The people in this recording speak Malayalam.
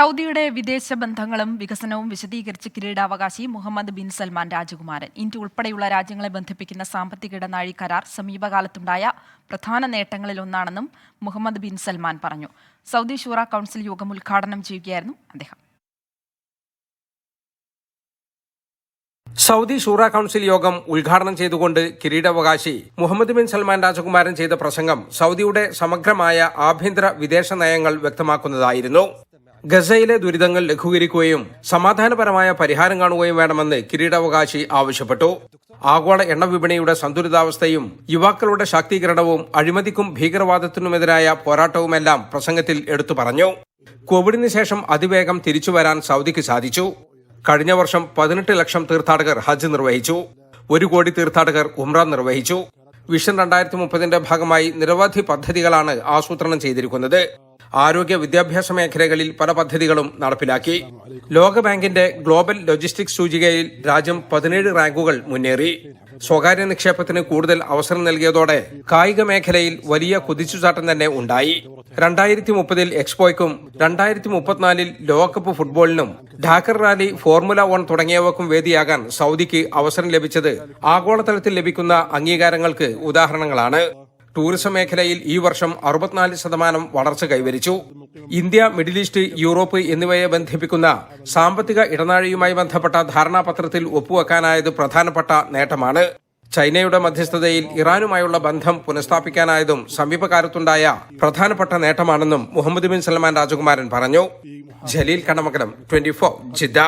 സൗദിയുടെ വിദേശ ബന്ധങ്ങളും വികസനവും വിശദീകരിച്ച് കിരീടാവകാശി മുഹമ്മദ് ബിൻ സൽമാൻ രാജകുമാരൻ. ഇന്ത്യ ഉൾപ്പെടെയുള്ള രാജ്യങ്ങളെ ബന്ധിപ്പിക്കുന്ന സാമ്പത്തിക ഇടനാഴി കരാർ സമീപകാലത്തുണ്ടായ പ്രധാന നേട്ടങ്ങളിലൊന്നാണെന്നും മുഹമ്മദ് ബിൻ സൽമാൻ പറഞ്ഞു. സൗദി ഷൂറ കൗൺസിൽ യോഗം ഉദ്ഘാടനം ചെയ്യുകയായിരുന്നു അദ്ദേഹം. സൗദി ഷൂറ കൌൺസിൽ യോഗം ഉദ്ഘാടനം ചെയ്തുകൊണ്ട് കിരീടാവകാശി മുഹമ്മദ് ബിൻ സൽമാൻ രാജകുമാരൻ ചെയ്ത പ്രസംഗം സൗദിയുടെ സമഗ്രമായ ആഭ്യന്തര വിദേശ നയങ്ങൾ വ്യക്തമാക്കുന്നതായിരുന്നു. ഗസയിലെ ദുരിതങ്ങൾ ലഘൂകരിക്കുകയും സമാധാനപരമായ പരിഹാരം കാണുകയും വേണമെന്ന് കിരീടാവകാശി ആവശ്യപ്പെട്ടു. ആഗോള എണ്ണ വിപണിയുടെ സന്തുലിതാവസ്ഥയും യുവാക്കളുടെ ശാക്തീകരണവും അഴിമതിക്കും ഭീകരവാദത്തിനുമെതിരായ പോരാട്ടവുമെല്ലാം പ്രസംഗത്തിൽ എടുത്തു പറഞ്ഞു. കോവിഡിന് ശേഷം അതിവേഗം തിരിച്ചുവരാൻ സൗദിക്ക് സാധിച്ചു. കഴിഞ്ഞ വർഷം പതിനെട്ട് ലക്ഷം തീർത്ഥാടകർ ഹജ്ജ് നിർവഹിച്ചു. ഒരു കോടി തീർത്ഥാടകർ ഉംറ നിർവഹിച്ചു. വിഷൻ രണ്ടായിരത്തി മുപ്പതിന്റെ ഭാഗമായി നിരവധി പദ്ധതികളാണ് ആസൂത്രണം ചെയ്തിരിക്കുന്നത്. ആരോഗ്യ വിദ്യാഭ്യാസ മേഖലകളിൽ പല പദ്ധതികളും നടപ്പിലാക്കി. ലോകബാങ്കിന്റെ ഗ്ലോബൽ ലോജിസ്റ്റിക്സ് സൂചികയിൽ രാജ്യം പതിനേഴ് റാങ്കുകൾ മുന്നേറി. സ്വകാര്യ നിക്ഷേപത്തിന് കൂടുതൽ അവസരം നൽകിയതോടെ കായിക മേഖലയിൽ വലിയ കുതിച്ചുചാട്ടം തന്നെ ഉണ്ടായി. രണ്ടായിരത്തി മുപ്പതിൽ എക്സ്പോയ്ക്കും രണ്ടായിരത്തി മുപ്പത്തിനാലിൽ ലോകകപ്പ് ഫുട്ബോളിനും ഢാക്കർ റാലി ഫോർമുല വൺ തുടങ്ങിയവക്കും വേദിയാകാൻ സൗദിക്ക് അവസരം ലഭിച്ചത് ആഗോളതലത്തിൽ ലഭിക്കുന്ന അംഗീകാരങ്ങൾക്ക് ഉദാഹരണങ്ങളാണ്. ടൂറിസം മേഖലയിൽ ഈ വർഷം അറുപത്തിനാല് ശതമാനം വളർച്ച കൈവരിച്ചു. ഇന്ത്യ മിഡിൽ ഈസ്റ്റ് യൂറോപ്പ് എന്നിവയെ ബന്ധിപ്പിക്കുന്ന സാമ്പത്തിക ഇടനാഴിയുമായി ബന്ധപ്പെട്ട ധാരണാപത്രത്തിൽ ഒപ്പുവെക്കാനായത് പ്രധാനപ്പെട്ട നേട്ടമാണ്. ചൈനയുടെ മധ്യസ്ഥതയിൽ ഇറാനുമായുള്ള ബന്ധം പുനഃസ്ഥാപിക്കാനായതും സമീപകാലത്തുണ്ടായ പ്രധാനപ്പെട്ട നേട്ടമാണെന്നും മുഹമ്മദ് ബിൻ സൽമാൻ രാജകുമാരൻ പറഞ്ഞു. Jaleel കണമകരം twenty four Jeddah.